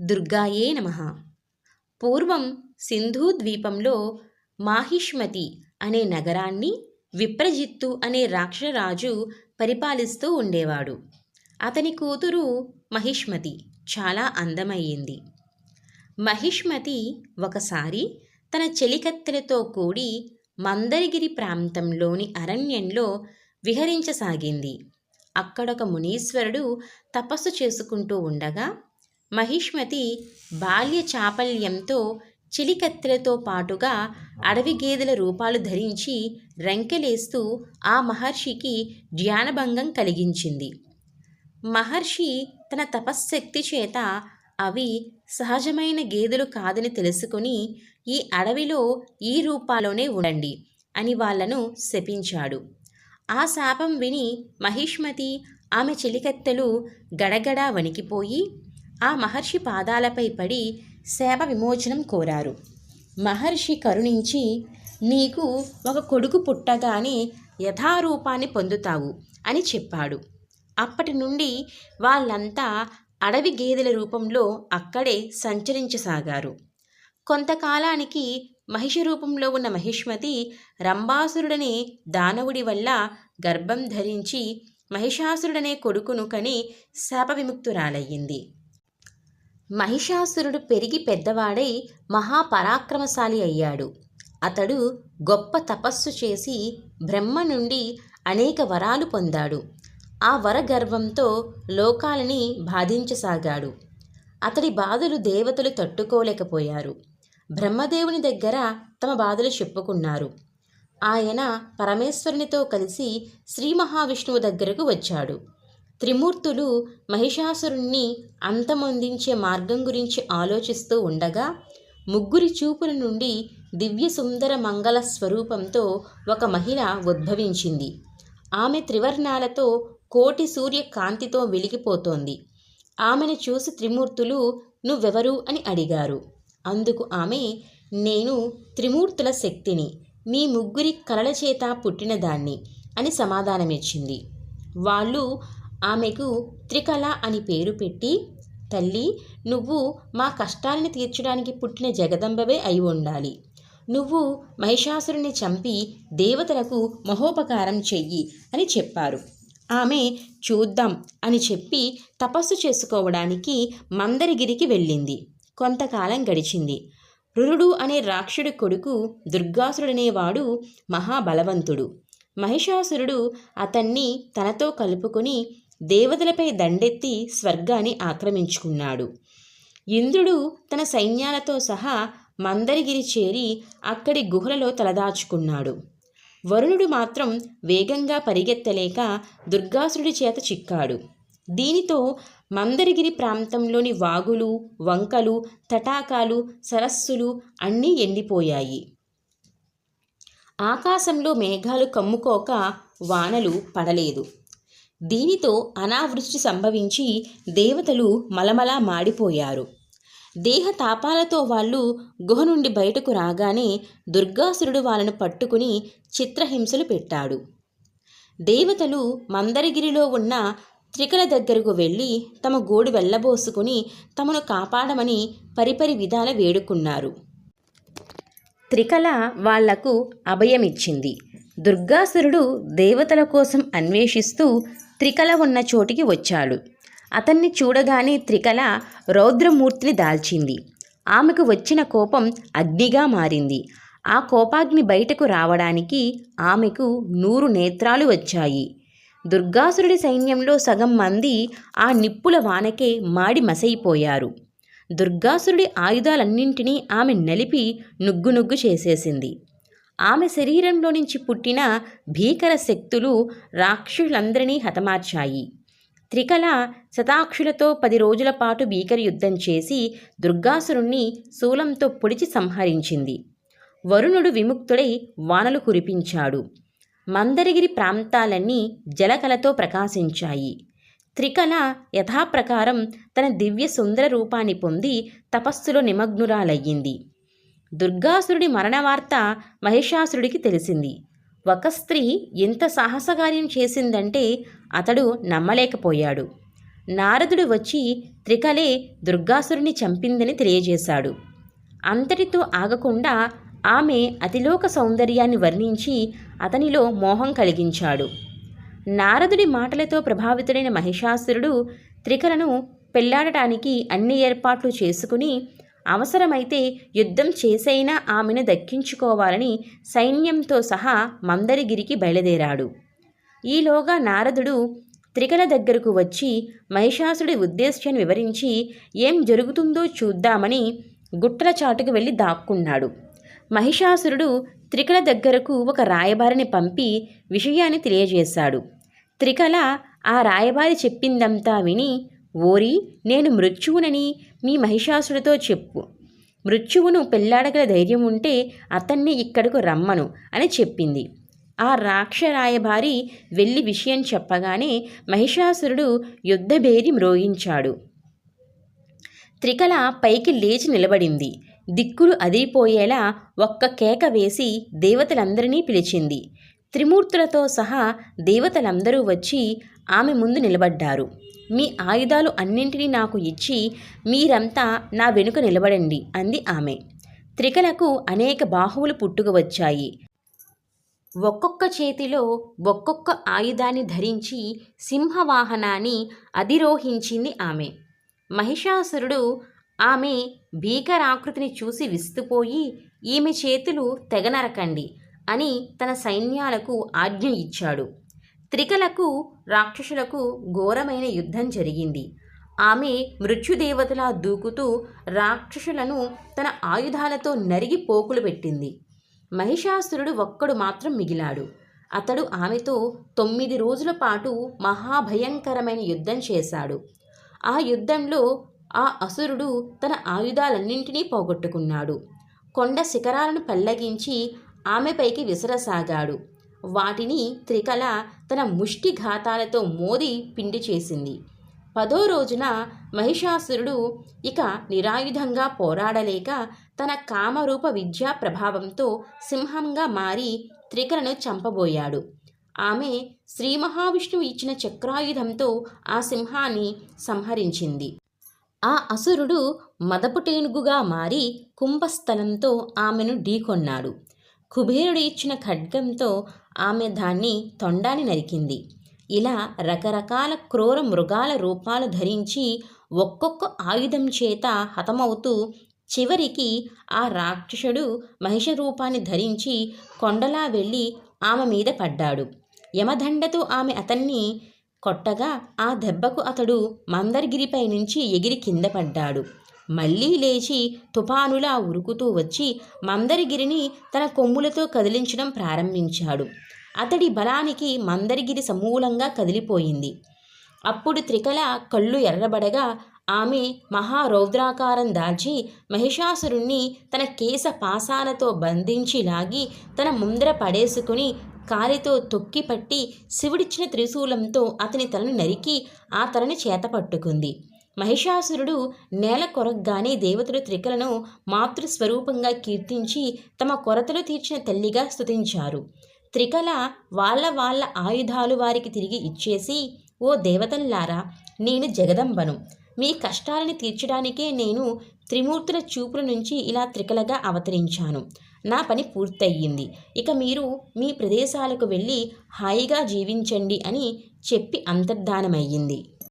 దుర్గాయే నమ. పూర్వం సింధూ ద్వీపంలో మాహిష్మతి అనే నగరాన్ని విప్రజిత్తు అనే రాక్షరాజు పరిపాలిస్తూ ఉండేవాడు. అతని కూతురు మహిష్మతి చాలా అందమయ్యింది. మహిష్మతి ఒకసారి తన చెలికత్తెలతో కూడి మందరగిరి ప్రాంతంలోని అరణ్యంలో విహరించసాగింది. అక్కడొక మునీశ్వరుడు తపస్సు చేసుకుంటూ ఉండగా మహిష్మతి బాల్య చాపల్యంతో చిలికత్తెలతో పాటుగా అడవి గేదెల రూపాలు ధరించి రంకెలేస్తూ ఆ మహర్షికి ధ్యానభంగం కలిగించింది. మహర్షి తన తపశ్శక్తి చేత అవి సహజమైన గేదెలు కాదని తెలుసుకుని ఈ అడవిలో ఈ రూపాలోనే ఉండండి అని వాళ్ళను శపించాడు. ఆ శాపం విని మహిష్మతి ఆమె చెలికత్తెలు గడగడా వణికిపోయి ఆ మహర్షి పాదాలపై పడి శాప విమోచనం కోరారు. మహర్షి కరుణించి నీకు ఒక కొడుకు పుట్టగానే యథారూపాన్ని పొందుతావు అని చెప్పాడు. అప్పటి నుండి వాళ్ళంతా అడవి గేదెల రూపంలో అక్కడే సంచరించసాగారు. కొంతకాలానికి మహిషి రూపంలో ఉన్న మహిష్మతి రంభాసురుడనే దానవుడి వల్ల గర్భం ధరించి మహిషాసురుడనే కొడుకును కని శాప విముక్తురాలయ్యింది మహిషాసురుడు పెరిగి పెద్దవాడై మహాపరాక్రమశాలి అయ్యాడు. అతడు గొప్ప తపస్సు చేసి బ్రహ్మ నుండి అనేక వరాలు పొందాడు. ఆ వరగర్వంతో లోకాలని బాధించసాగాడు. అతడి బాధలు దేవతలు తట్టుకోలేకపోయారు. బ్రహ్మదేవుని దగ్గర తమ బాధలు చెప్పుకున్నారు. ఆయన పరమేశ్వరునితో కలిసి శ్రీ మహావిష్ణువు దగ్గరకు వచ్చాడు. త్రిమూర్తులు మహిషాసురుణ్ణి అంతమొందించే మార్గం గురించి ఆలోచిస్తూ ఉండగా ముగ్గురి చూపుల నుండి దివ్య సుందర మంగళ స్వరూపంతో ఒక మహిళ ఉద్భవించింది. ఆమె త్రివర్ణాలతో కోటి సూర్య కాంతితో వెలిగిపోతోంది. ఆమెను చూసి త్రిమూర్తులు నువ్వెవరు? అని అడిగారు. అందుకు ఆమె నేను త్రిమూర్తుల శక్తిని మీ ముగ్గురి కలల చేత పుట్టినదాన్ని అని సమాధానమిచ్చింది. వాళ్ళు ఆమెకు త్రికళ అని పేరు పెట్టి తల్లి నువ్వు మా కష్టాలను తీర్చడానికి పుట్టిన జగదంబవే అయి ఉండాలి. నువ్వు మహిషాసురుని చంపి దేవతలకు మహోపకారం చెయ్యి అని చెప్పారు. ఆమె చూద్దాం అని చెప్పి తపస్సు చేసుకోవడానికి మందరగిరికి వెళ్ళింది. కొంతకాలం గడిచింది. రురుడు అనే రాక్షుడి కొడుకు దుర్గాసురుడనేవాడు మహాబలవంతుడు. మహిషాసురుడు అతన్ని తనతో కలుపుకొని దేవతలపై దండెత్తి స్వర్గాన్ని ఆక్రమించుకున్నాడు. ఇంద్రుడు తన సైన్యాలతో సహా మందరగిరి చేరి అక్కడి గుహలలో తలదాచుకున్నాడు. వరుణుడు మాత్రం వేగంగా పరిగెత్తలేక దుర్గాసురుడి చేత చిక్కాడు. దీనితో మందరగిరి ప్రాంతంలోని వాగులు వంకలు తటాకాలు సరస్సులు అన్నీ ఎండిపోయాయి. ఆకాశంలో మేఘాలు కమ్ముకోక వానలు పడలేదు. దీనితో అనావృష్టి సంభవించి దేవతలు మలమలా మాడిపోయారు. దేహ తాపాలతో వాళ్ళు గుహ నుండి బయటకు రాగానే దుర్గాసురుడు వాళ్ళను పట్టుకుని చిత్రహింసలు పెట్టాడు. దేవతలు మందరగిరిలో ఉన్న త్రికల దగ్గరకు వెళ్ళి తమ గోడు వెళ్ళబోసుకుని తమను కాపాడమని పరిపరి విధాల వేడుకున్నారు. త్రికల వాళ్ళకు అభయమిచ్చింది. దుర్గాసురుడు దేవతల కోసం అన్వేషిస్తూ త్రికల ఉన్న చోటికి వచ్చాడు. అతన్ని చూడగానే త్రికల రౌద్రమూర్తిని దాల్చింది. ఆమెకు వచ్చిన కోపం అగ్నిగా మారింది. ఆ కోపాగ్ని బయటకు రావడానికి ఆమెకు నూరు నేత్రాలు వచ్చాయి. దుర్గాసురుడి సైన్యంలో సగం మంది ఆ నిప్పుల వానకే మాడి మసైపోయారు. దుర్గాసురుడి ఆయుధాలన్నింటినీ ఆమె నలిపి నుగ్గు నుగ్గు చేసేసింది. ఆమె శరీరంలో నుంచి పుట్టిన భీకర శక్తులు రాక్షసులందరినీ హతమార్చాయి. త్రికల శతాక్షులతో పది రోజుల పాటు భీకర యుద్ధం చేసి దుర్గాసురుణ్ణి శూలంతో పొడిచి సంహరించింది. వరుణుడు విముక్తుడై వానలు కురిపించాడు. మందరగిరి ప్రాంతాలన్నీ జలకలతో ప్రకాశించాయి. త్రికల యథాప్రకారం తన దివ్య సుందర రూపాన్ని పొంది తపస్సులో నిమగ్నురాలయ్యింది. దుర్గాసురుడి మరణవార్త మహిషాసురుడికి తెలిసింది. ఒక స్త్రీ ఎంత సాహసకార్యం చేసిందంటే అతడు నమ్మలేకపోయాడు. నారదుడు వచ్చి త్రికలే దుర్గాసురుని చంపిందని తెలియజేశాడు. అంతటితో ఆగకుండా ఆమె అతిలోక సౌందర్యాన్ని వర్ణించి అతనిలో మోహం కలిగించాడు. నారదుడి మాటలతో ప్రభావితుడైన మహిషాసురుడు త్రికలను పెళ్ళాడటానికి అన్ని ఏర్పాట్లు చేసుకుని అవసరమైతే యుద్ధం చేసైనా ఆమెను దక్కించుకోవాలని సైన్యంతో సహా మందరిగిరికి బయలుదేరాడు. ఈలోగా నారదుడు త్రికల దగ్గరకు వచ్చి మహిషాసుడి ఉద్దేశ్యాన్ని వివరించి ఏం జరుగుతుందో చూద్దామని గుట్టల చాటుకు వెళ్ళి దాక్కున్నాడు. మహిషాసురుడు త్రికల దగ్గరకు ఒక రాయబారిని పంపి విషయాన్ని తెలియజేశాడు. త్రికల ఆ రాయబారి చెప్పిందంతా విని ఓరి నేను మృత్యువునని మీ మహిషాసుడితో చెప్పు. మృత్యువును పెళ్ళాడగల ధైర్యం ఉంటే అతన్ని ఇక్కడకు రమ్మను అని చెప్పింది. ఆ రాక్షరాయభారి వెళ్ళి విషయం చెప్పగానే మహిషాసురుడు యుద్ధభేరి మ్రోగించాడు. త్రికల పైకి లేచి నిలబడింది. దిక్కులు అదిరిపోయేలా ఒక్క కేక వేసి దేవతలందరినీ పిలిచింది. త్రిమూర్తులతో సహా దేవతలందరూ వచ్చి ఆమె ముందు నిలబడ్డారు. మీ ఆయుధాలు అన్నింటినీ నాకు ఇచ్చి మీరంతా నా వెనుక నిలబడండి అంది ఆమె. త్రికలకు అనేక బాహువులు పుట్టుకవచ్చాయి ఒక్కొక్క చేతిలో ఒక్కొక్క ఆయుధాన్ని ధరించి సింహవాహనాన్ని అధిరోహించింది ఆమె. మహిషాసురుడు ఆమె భీకరాకృతిని చూసి విస్తుపోయి ఈమె చేతులు తెగనరకండి అని తన సైన్యాలకు ఆజ్ఞ ఇచ్చాడు. త్రికలకు రాక్షసులకు ఘోరమైన యుద్ధం జరిగింది. ఆమె మృత్యుదేవతలా దూకుతూ రాక్షసులను తన ఆయుధాలతో నరిగి పోకులు పెట్టింది. మహిషాసురుడు ఒక్కడు మాత్రం మిగిలాడు. అతడు ఆమెతో తొమ్మిది రోజుల పాటు మహాభయంకరమైన యుద్ధం చేశాడు. ఆ యుద్ధంలో ఆ అసురుడు తన ఆయుధాలన్నింటినీ పోగొట్టుకున్నాడు. కొండ శిఖరాలను పల్లగించి ఆమెపైకి విసరసాగాడు. వాటిని త్రికల తన ముష్టి ఘాతాలతో మోది పిండి చేసింది. పదో రోజున మహిషాసురుడు ఇక నిరాయుధంగా పోరాడలేక తన కామరూప విద్యా ప్రభావంతో సింహంగా మారి త్రికలను చంపబోయాడు. ఆమె శ్రీ మహావిష్ణువు ఇచ్చిన చక్రాయుధంతో ఆ సింహాన్ని సంహరించింది. ఆ అసురుడు మదపుటేనుగుగా మారి కుంభస్థలంతో ఆమెను ఢీకొన్నాడు. కుబేరుడు ఇచ్చిన ఖడ్గంతో ఆమె దాన్ని తొండాన్ని నరికింది. ఇలా రకరకాల క్రూర మృగాల రూపాలు ధరించి ఒక్కొక్క ఆయుధం చేత హతమవుతూ చివరికి ఆ రాక్షసుడు మహిష రూపాన్ని ధరించి కొండలా వెళ్ళి ఆమె మీద పడ్డాడు. యమదండతో ఆమె అతన్ని కొట్టగా ఆ దెబ్బకు అతడు మందరగిరిపై నుంచి ఎగిరి కింద పడ్డాడు. మళ్ళీ లేచి తుఫానులా ఉరుకుతూ వచ్చి మందరగిరిని తన కొమ్ములతో కదిలించడం ప్రారంభించాడు. అతడి బలానికి మందరగిరి సమూలంగా కదిలిపోయింది. అప్పుడు త్రికల కళ్ళు ఎర్రబడగా ఆమె మహారౌద్రాకారం దాల్చి మహిషాసురుణ్ణి తన కేశ పాసాలతో బంధించి లాగి తన ముందర పడేసుకుని కాలితో తొక్కిపట్టి శివుడిచ్చిన త్రిశూలంతో అతని తలను నరికి ఆ తలని చేత పట్టుకుంది మహిషాసురుడు నేల కొరగ్గానే దేవతలు త్రికలను మాతృస్వరూపంగా కీర్తించి తమ కొరతలు తీర్చిన తల్లిగా స్తుతించారు. త్రికల వాళ్ళ వాళ్ళ ఆయుధాలు వారికి తిరిగి ఇచ్చేసి ఓ దేవతల్లారా నేను జగదంబను. మీ కష్టాలను తీర్చడానికే నేను త్రిమూర్తుల చూపుల నుంచి ఇలా త్రికలగా అవతరించాను. నా పని పూర్తయింది. ఇక మీరు మీ ప్రదేశాలకు వెళ్ళి హాయిగా జీవించండి అని చెప్పి అంతర్ధానమయ్యింది.